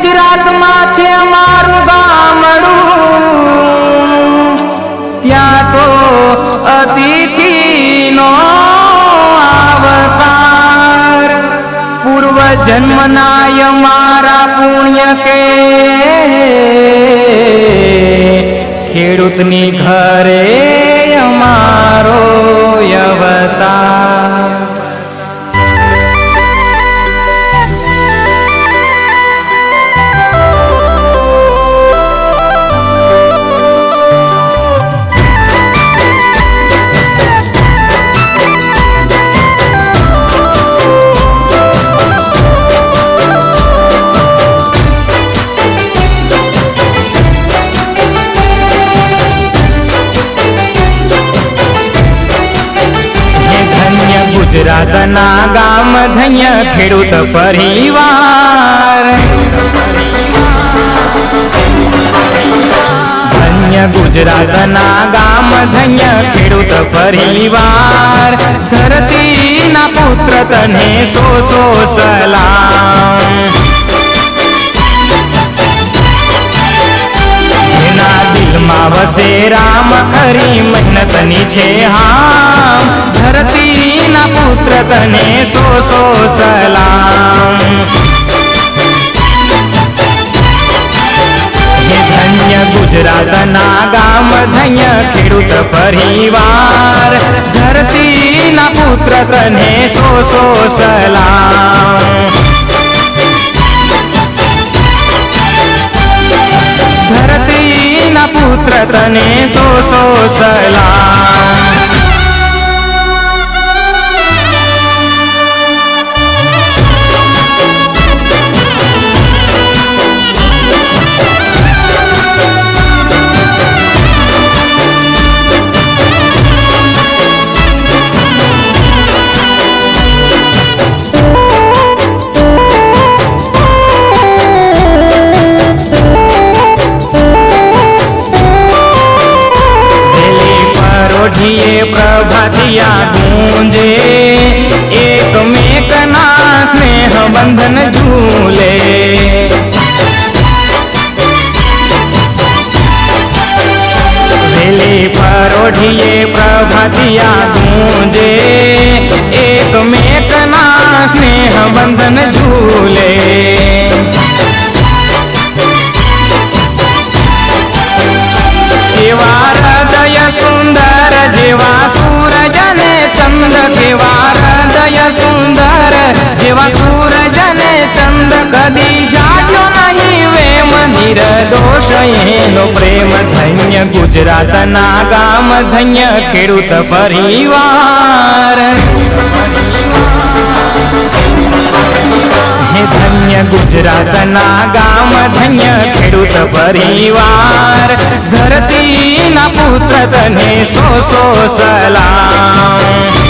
ગુજરાતમાં છે અમારું ગામડું. ત્યાં તો અતિથિનો આવકાર. પૂર્વ જન્મનાય મારા પુણ્ય કે ખેડૂતની ઘરે ગુજરાતના ગામ ધન્ય ખેડૂત પરિવાર. ધન્ય ગુજરાતના ગામ ધન્ય ખેડૂત પરિવાર. ધરતીના પુત્ર તને સો સો સલામ. દિલમાં વસે રામ, ખરી મહેનતની છે હામ. ધરતીના પુત્ર તને સો સો સલામ. ધન્ય ગુજરાતના ગામ, ધન્ય ખેડૂત પરિવાર, ધરતીના પુત્ર તને સો સો સલામ. પુત્ર તને સો સો સલામ. दिया गूंजे। एक में कना स्नेह बंधन झूले। दिली परोढ़िए प्रभतिया गूंजे। एक में कना स्नेह बंधन झूले। કદી જાજો નહીં વે મંદિર દોષ, એનો પ્રેમ ધન્ય ગુજરાતના ગામ, ધન્ય ખેડૂત પરિવાર. હે ધન્ય ગુજરાતના ગામ, ધન્ય ખેડૂત પરિવાર. ધરતીના પુત્ર તને સો સો સલામ.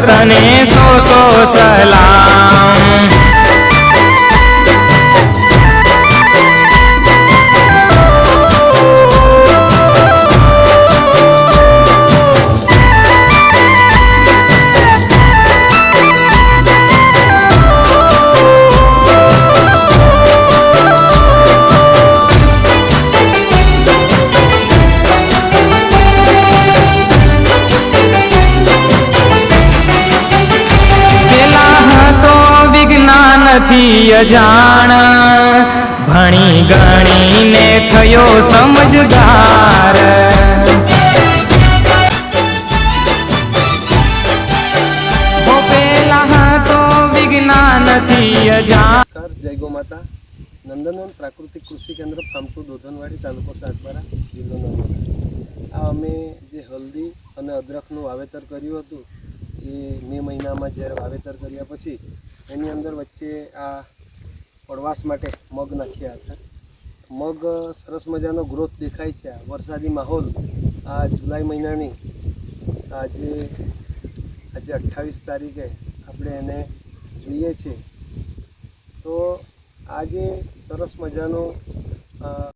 તને સો સો સલામ વિજ્ઞાનથી અજાણ. ભણી ગણીને થયો સમજદાર. જય ગો માતા. નંદનવન પ્રાકૃતિક કૃષિ કેન્દ્ર ફાર્મ દોધનવાડી, તાલુકો સાગબારા, જિલ્લો નર્મદા આ અમે જે હલ્દી અને અદરકનું વાવેતર કર્યું હતું, એ મે મહિનામાં જ્યારે વાવેતર કર્યા પછી એની અંદર વચ્ચે આ પડવાશ માટે મગ નાખ્યા હતા. મગ સરસ મજાનો ગ્રોથ દેખાય છે વરસાદી માહોલ. આ જુલાઈ મહિનાની આજે આજે અઠ્ઠાવીસ તારીખે આપણે એને જોઈએ છીએ. તો આજે સરસ મજાનો